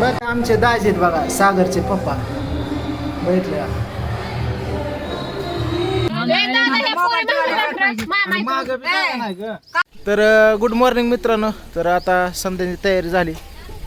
बघा आमचे दाजी आहेत बघा सागरचे पप्पा. बघितले. तर गुड मॉर्निंग मित्रांनो. तर आता संध्याची तयारी झाली.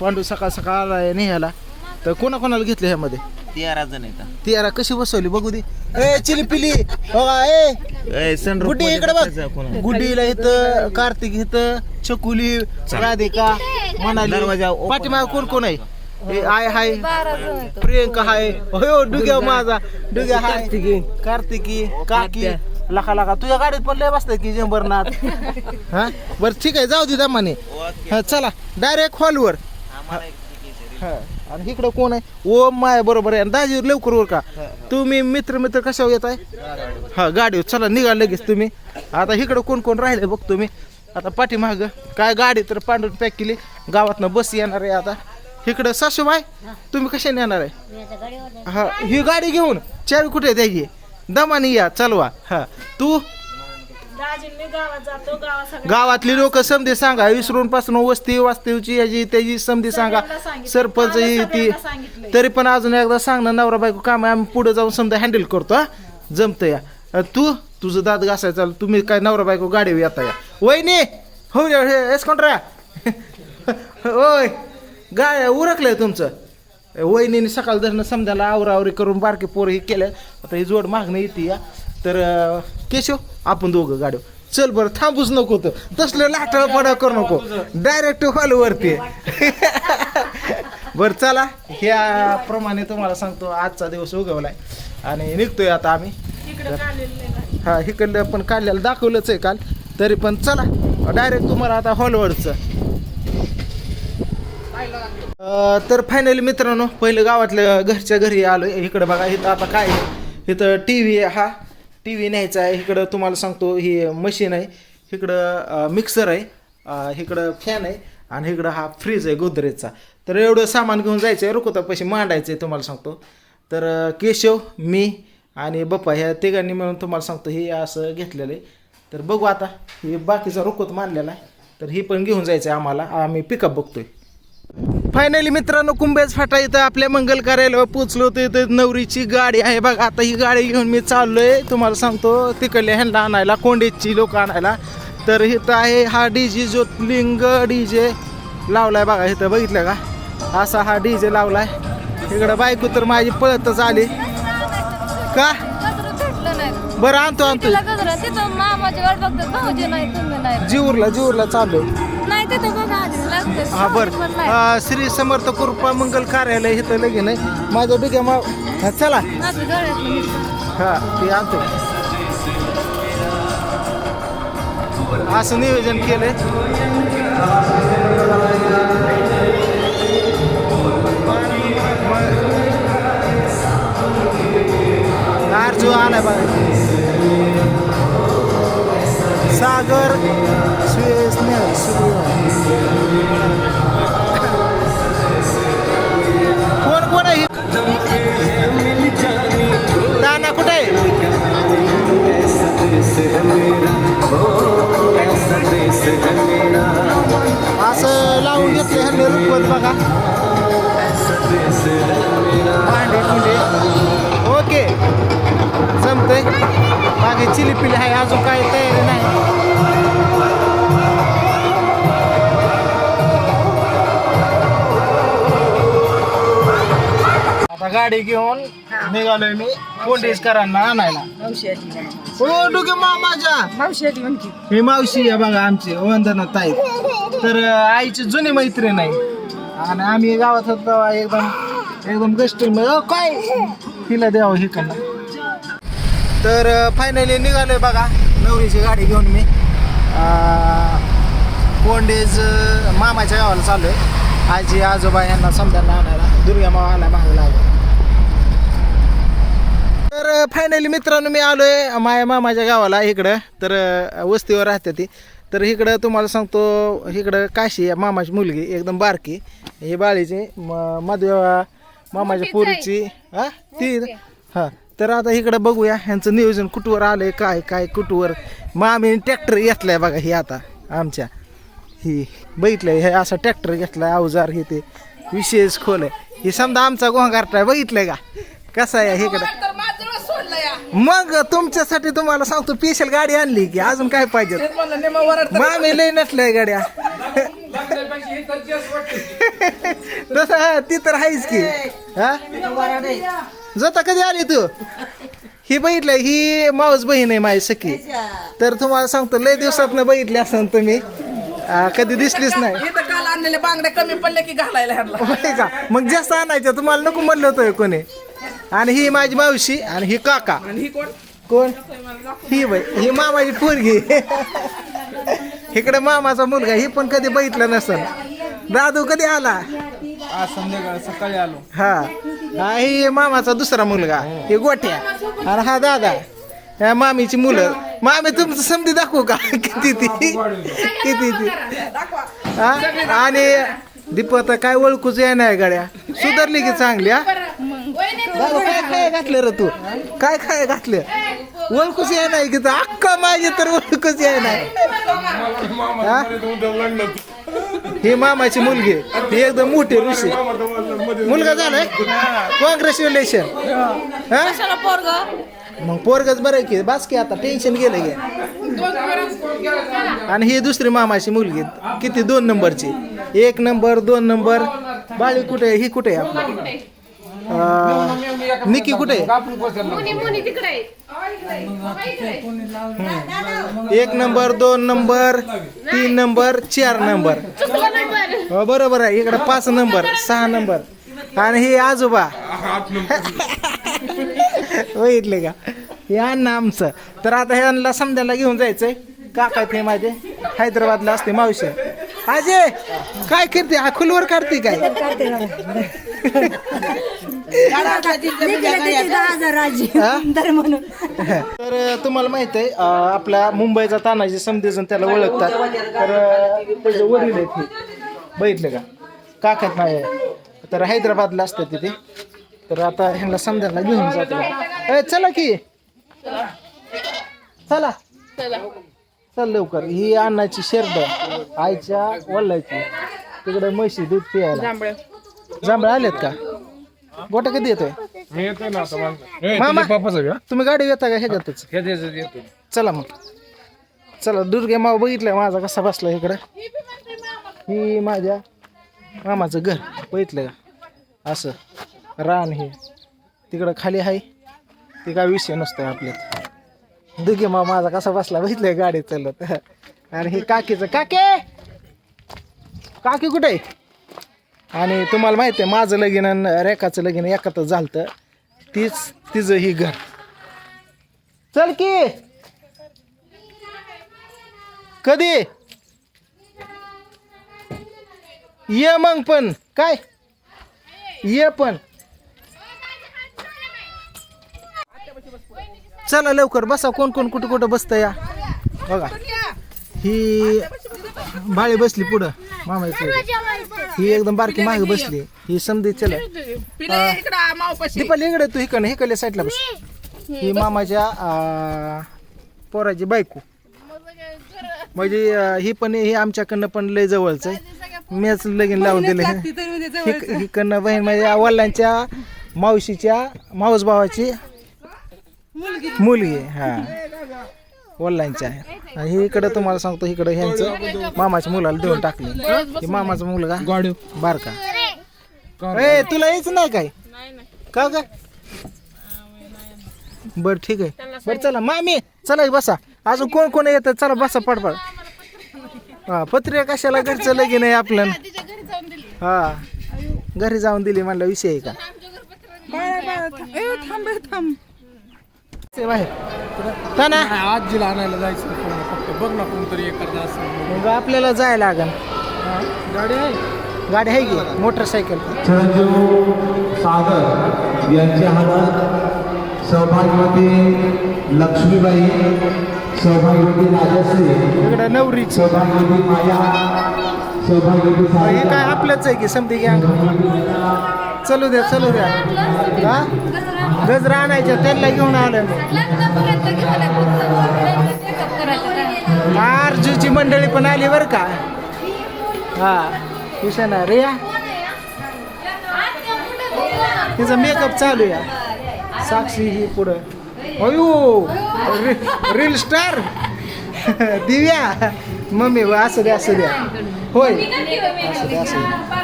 पांडू सकाळ सकाळ आलाय निघाला तर कोणा कोणाला घेतले ह्यामध्ये? तेरा जण येतात तियारा कशी बसवली? बघू दे. ए चिली पिली. बघा ए. गुड्डी इकडे बघ. गुड्डीला इथं कार्तिक इथं. चकुली राधिका म्हणाली दरवाजा पाठीमाग कोण कोण आहे? आय हाय प्रियंका हाय. हो डुग्या माझा. डुग्या हाय. कार्तिकी. काकी. लखा लखा. तुझ्या गाडीत पण लय बसतंय की जंबरनाथ हा? बरं ठीक आहे. जाऊ दे दमाने हा चला. डायरेक्ट हॉलवर हा. आणि इकडं कोण आहे? ओ माय बरोबर आहे. आणि दाजी लवकर वर का? तुम्ही मित्र मित्र कशावर येत आहे हा गाडीवर. चला निघा लगेच तुम्ही. आता इकडं कोण कोण राहिले बघ तुम्ही. आता पाठीमाग काय गाडी तर पांढरून पॅक केली. गावातनं बस येणार आहे आता. इकडं सासूबाई तुम्ही कशाने येणार आहे? हा ही गाडी घेऊन चावी कुठे आहे? त्याची दमाने या चालवा. हा. तू? गावातली लोक समधी सांगा. विसरून पासून वस्ती वास्तवची याची त्याची समधी सांगा. सरपंच ही ती. तरी पण अजून एकदा सांग ना नवरा बायको काम आहे. आम्ही पुढे जाऊन समजा हँडल करतो हा. जमतं या. तू? तुझं दात घासायचं चालू. तुम्ही काय नवरा बायको गाडी येता या. वहिनी हो एस कोणरा ओय गाय उरकलंय तुमचं वहिनीने सकाळ धरणं समजायला आवरावरी करून बारके पोरं हे केलं आता ही जोड मागणं येते या तर केशव आपण दोघं गाडी चल बरं थांबूच नको तर तसलं लाटाळ पडा करू नको डायरेक्ट हॉलवरती बरं चला ह्याप्रमाणे तुम्हाला सांगतो आजचा दिवस उगवलाय आणि निघतोय आता आम्ही हा इकडलं पण काढलेलं दाखवलंच आहे काल तरी पण चला डायरेक्ट तुम्हाला आता हॉलवरचं. तर फायनली मित्रांनो पहिलं गावातल्या घरच्या घरी आलो इकडं बघा इथं आता काय आहे? इथं टी व्ही हा. टी व्ही न्यायचा आहे. इकडं तुम्हाला सांगतो ही मशीन आहे. इकडं मिक्सर आहे. इकडं फॅन आहे. आणि इकडं हा फ्रीज आहे गोदरेजचा. तर एवढं सामान घेऊन जायचं आहे. रुकोता पैसे मांडायचे आहे तुम्हाला सांगतो. तर केशव मी आणि बप्पा ह्या तिघांनी मिळून तुम्हाला सांगतो हे असं घेतलेलं आहे. तर बघू आता. हे बाकीचा रोकोत मानलेला आहे. तर ही पण घेऊन जायचं आहे आम्हाला. आम्ही पिकअप बघतोय. फायनली मित्रांनो कुंभेज फाटा इथं आपल्या मंगल कार्यालयावर पोचलो होतो. इथं नवरीची गाडी आहे बघा. आता ही गाडी घेऊन मी चाललोय. तुम्हाला सांगतो तिकडले ह्यांना आणायला कोंडेची लोक आणायला. तर इथं आहे हा डी जे ज्योतिर्लिंग डी जे लावलाय बघा. इथं बघितलं का? असा हा डी जे लावलाय. इकडं बायको तर माझी पळतच आली. का? बरं आणतो आणतो. मामाची वाट बघतात भाऊजी नाही तुम्ही नाही. जीवरला जीवरला चाललोय नाही तिथं बघा आधी लागते. हा बर. अं, श्री समर्थ कृपा मंगल कार्यालय इथं लगे नाही माझ्या डोक्या मा हा, चला. माझं गळ्यातलं मिळतं. हा ते आणतो. असं नियोजन केलंय. अर्जू आलाय बघा. रुपवत बघा भांडे कुंडे ओके जमतंय. बाकी चिली पिली आहे. अजून काय तयारी नाही. आता गाडी घेऊन निघालोय मी कोंडेशकरांना आणायला. हो डुके मा माझ्या. ही मावशी आहे बघा आमची वंदना ताई. तर आईची जुनी मैत्रीण आहे. आणि आम्ही गावात होतो तेव्हा एकदम एकदम गस्ट काय? तिला द्यावं हे करणं तर फायनली निघालोय बघा नवरीची गाडी घेऊन मी. कोंडेज मामाच्या गावाला चाललोय. आजी आजोबा यांना समजायला आणायला दुर्गा मावा आला मागं लागला तर फायनली मित्रांनो मी आलोय माझ्या मामाच्या गावाला इकडं. तर वस्तीवर राहते ती. तर इकडं तुम्हाला सांगतो इकडं काशी आहे मामाची मुलगी एकदम बारकी. ही बाळीची म मधव्या मामाच्या पोरीची हा ती हा. तर आता इकडं बघूया ह्यांचं नियोजन कुठवर आलंय काय काय कुठवर. मामी ट्रॅक्टर घेतलाय बघा ही आता आमच्या. ही बघितलंय हे असा ट्रॅक्टर घेतलाय अवजार हे ते. विशेष खोल आहे. हे समजा आमचा गोंगारटा बघितलंय का? कसा आहे हे कडे मग तुमच्यासाठी तुम्हाला सांगतो स्पेशल गाडी आणली की अजून काय पाहिजे? मामी लय नसलंय गाड्या. तसं हा, ती तर आहेच की. हा? जाता कधी आली तू? ही बघितलंय ही मावस बहीण आहे माझी सखी. तर तुम्हाला सांगतो लय दिवसात बघितली असं तुम्ही. आ, कधी दिसलीच नाही. इथं काल आणलेले बांगड्या कमी पडले की घालायला ह्यांना. होय का? मग जास्त आणायचं तुम्हाला नको म्हणलं होतं कोणी. आणि ही माझी मावशी आणि ही काका. आणि ही कोण? कोण? ही बाई. ही मामाची पोरगी. इकडे मामाचा मुलगा ही पण कधी बघितलं नसल. दादू कधी आला? आज संध्याकाळ सकाळी आलो. हा. हा ही मामाचा दुसरा मुलगा हे गोट्या. आणि हा दादा ह्या मामीची मुलं. मामी तुमचं समधी दाखवू का? किती ती? किती ती? हा? आणि दीपत काय ओळखूच आहे नाही गाड्या? सुधारली की चांगली हा? दादा काय काय घातलं रे तू? काय काय घातलं? ओळखूच आहे नाही की अक्का माझी तर ओळखूच आहे नाही. हा? ही मामाची मुलगी ही एकदम मोठी ऋषी. मुलगा झालाय? कॉंग्रॅच्युलेशन हा? मग पोरगच बरं आहे की. बास की आता टेन्शन गेलं की. आणि ही दुसरी मामाची मुलगी किती? दोन नंबरची. एक नंबर दोन नंबर. बाळी कुठे आहे? ही कुठे आहे आपली? अं, निकी कुठे आहे? एक नंबर दोन नंबर तीन नंबर चार नंबर. हो, बरोबर आहे. इकडे पाच नंबर सहा नंबर. आणि हे आजोबा. बघितले का? हे अन्न आमचं. तर आता ह्यांना समजायला घेऊन जायचंय. काका ते माझे हैदराबादला असते मावशी. अजय काय करते? हा खुलवर काढते काय? हा? तर तुम्हाला माहीत आहे आपल्या मुंबईचा तानाजी समजेजण त्याला ओळखतात. तर त्याचे वडील आहेत हे. बघितले का? काकात नाही तर हैदराबादला असतात तिथे. तर आता ह्यांना समजायला घेऊन जातो. ए, चला की. चला. चल लवकर. ही अन्नाची शेरड. आईच्या वल्लाची. तिकडे म्हशी दूध पियायला. जांभळे आलेत का? गोटा कधी येतोय? मी येतोय ना आता माझं मामा पापाचा का? तुम्ही गाडी येता का ह्याच्यातच हे द्यायचं येतो चला मग. चला दुर्गे माव बघितलंय माझा कसा बसला इकडं. ही माझ्या मामाचं घर बघितलं का? असं रान हे. तिकडं खाली आहे. ते काय विषय नसतोय आपल्यात. दुर्गे माव माझा कसा बसला बघितलंय गाडी चालत आणि हे काकीचं काके! काकी कुठे आहे? आणि तुम्हाला माहिती आहे माझं लगीन आणि रेखाचं लगीन एकातच झालतं. तीच तिचं ही घर. चल की. कधी? ये मग पण. काय? ये पण. चला लवकर बसा. कोण कोण कुठं कुठं बसतं या? बघा. ही बाळी बसली पुढं. मामाची ही एकदम बारकी मागे बसली. ही समधी चला. पिले इकडं मावपाशी. दीपाली इकडे तू इकडे हिकडल्या साईडला बस. ही मामाच्या आ, पोराची बायको. म्हणजे आ, ही पण ही आमच्याकडनं पण लय जवळच आहे. मीच लगीन लावून दिलं. ही- हिकडनं बहीण म्हणजे वडिलांच्या मावशीच्या मावस भावाची मुलगी आहे, हा. वडिलांच्या आहे आणि ही इकडं तुम्हाला सांगतो इकडं ह्यांचं मामाच्या मुलाला देऊन टाकले. ही मामाचा मुलगा गाडी. बारका. ए तुला यायच नाही काय? का ग? बर ठीक आहे. बर चला मामी चला बसा. अजून कोण कोण येतं? चला बसा पडपड. हा पत्रिका कशाला घरचं लगीन आहे आपलं? हा घरी जाऊन दिली. म्हणला विषय आहे का? ते बाहेर का ना. आजीला आणायला जायचं कोण फक्त. बघ ना कोणतरी एखादा असं. मग आपल्याला जायला लागन. गाडी आहे? गाडी आहे की? मोटरसायकल. संजू सागर यांचे हातात सौभाग्यवती लक्ष्मीबाई सौभाग्यवती राजश्री इकडं नवरीच. सौभाग्यवती माया सौभाग्यवती हे सारिका काय आपलंच आहे की समधी गँग चलू द्या चलू द्या. हा? गजरा आणायच्या त्यांना घेऊन आलं आरजूची मंडळी पण आली बरं का? हा. विषय रे रिया? तिचा मेकअप चालू या साक्षी ही पुढं. अयो रि- रील स्टार दिव्या. मम्मी व असू द्या असू द्या. होय. असू द्या असू द्या.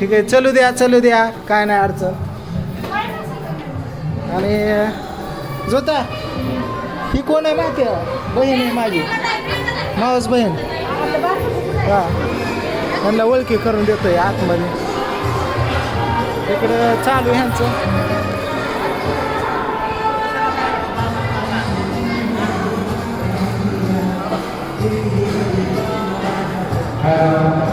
ठीक आहे चलू द्या चलू द्या. काय नाही अडचण. आणि जोता ही कोण आहे माहिती आहे? बहीण आहे माझी. मावस बहीण. हा. त्यांना ओळखी करून देतोय आतमध्ये. इकडं चालू ह्यांचं. बरं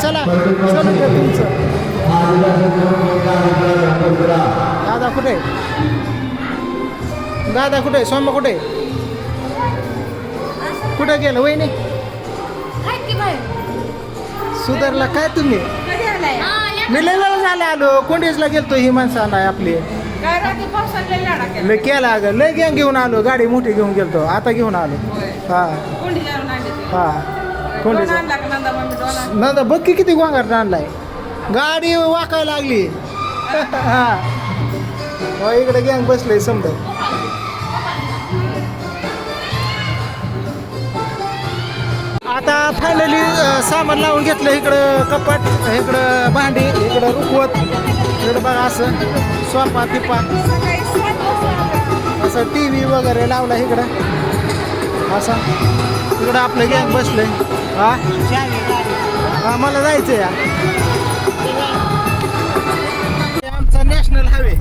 चला. दादा कुठे? दादा कुठे? सोमा कुठे? कुठे गेलं? वहिनी? सुधारला काय तुम्ही? मी लय वेळ झाला आलो. कोंडीजला गेलतो ही माणसं नाही आपली. काय रात्री पावसाला लय लाडा केला. लय केला अगं. लय गॅंग घेऊन आलो. गाडी मोठी घेऊन गेलतो. आता घेऊन आलो. हा. कोंडी जाऊन आणली ती. हा. आणला का नंदा मम्मी बघ की किती गोंगाट आणलाय. गाडी वाकायला लागली. हा. हो, इकडे गँग बसले समजा. आता फायनली सामान लावून घेतलं इकडं कपाट. इकडं भांडी इकडं रुखवत इकडं बघा असं सोफा तिपा. असं टी व्ही वगैरे लावला इकडं. असं. इकडं आपलं गॅंग बसलं हा? हा मला जायचं या. आमचा नॅशनल हायवे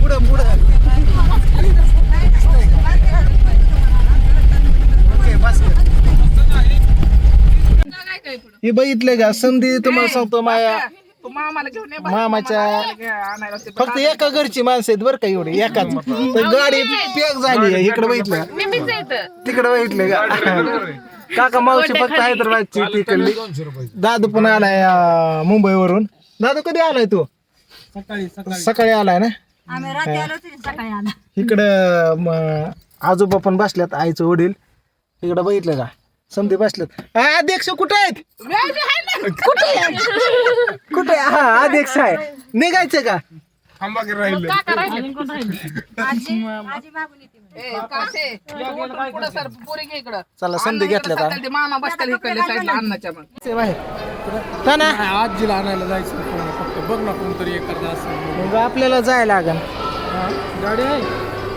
पुढं पुढं ओके बस कर. काय काय पुढं? हे बघितलंय का संधी तुम्हाला सांगतो माया. तू मामाला घेऊन ये बा. मामाच्या आणायला ते फक्त एका घरची माणसं आहेत बरं का एवढी एकाच. तर गाडी पॅक झाली आहे इकडे बघितलं. तिकडे बघितलं का? काका मावशी फक्त हैदराबादची तिकडली दादू पण आलाय अं, मुंबईवरून. दादू कधी आलाय तू? सकाळी आलाय ना? इकडं म, आजोबा पण बसल्यात आईचं वडील. इकडं बघितलं का? समधी बसल्यात आ, अध्यक्ष कुठे आहेत? कुठे? कुठे? हा अध्यक्ष आहे. निघायचं का? थांबा की राहिले. ए, कासे, पुढं सर पोरी घे इकडं. चला संधी ते मामा बसतात इकडल्या साईडला अन्नाच्या मग. ते बाहेर. का ना आजीला आणायला जायचं कोण फक्त बघ ना कोणतरी एखादा असं. मग आपल्याला जायला लागन. गाडी आहे?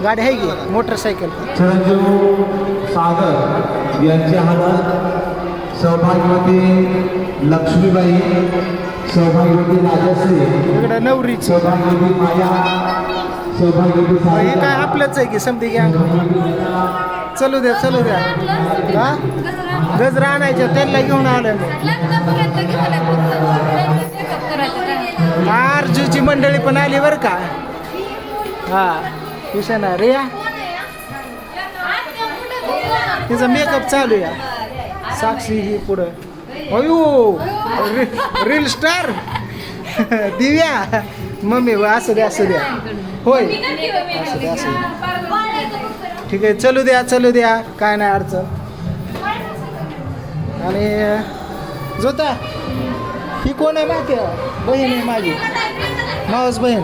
गाडी आहे की? मोटरसायकल. चिरंजीव सागर. यांचे हलत सौभाग्यवती लक्ष्मीबाई सौभाग्यवती राजश्री सौभाग्यवती माया सौभाग्यवती हे काय आपलंच आहे की समधी गँग? चलू द्या चलू द्या. हा? गजरा आणायच्या त्यांना घेऊन आलं आरजूची मंडळी पण आली बरं का? हा विषय ना रिया? तिचा मेकअप चालू आहे. साक्षी ही पुढं. अयो रि- रील स्टार दिव्या. मम्मी व असू द्या असू द्या. होय. असू द्या असू द्या. ठीक आहे चलू द्या चलू द्या. काय नाही अडचण. आणि जोता ही कोण आहे माहिती आहे बहीण आहे माझी मावस बहीण.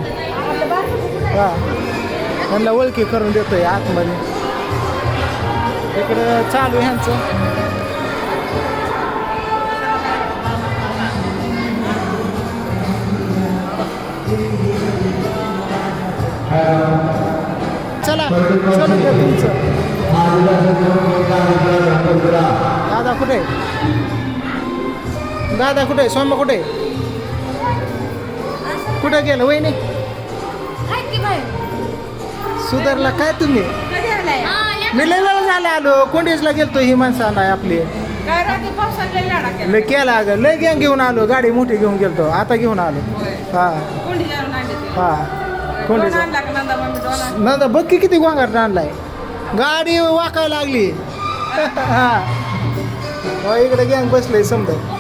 हा. त्यांना ओळखी करून देतोय आतमध्ये. इकडं चालू आहे ह्यांचं चला चलू द्या तुमचं. दादा कुठे? दादा कुठे? सोमा कुठे? कुठे गेलं? वहिनी? सुधारला काय तुम्ही? मी लय वेळ झाला आलो. कोंडीजला गेलतो? ही माणसं नाही आपली. काय रात्री लय लाडा केला. लय केला अगं. लय गँग घेऊन आलो. गाडी मोठी घेऊन गेलतो. आता घेऊन आलो. हा. कोंडी जाऊन आणली ती. हा. कोंडीज आणला का नंदा मम्मी दोन आणला. नंदा बघ की किती गोंगाट आणलाय. गाडी वाकायला लागली. हा. हो, इकडे गँग बसलंय समजा.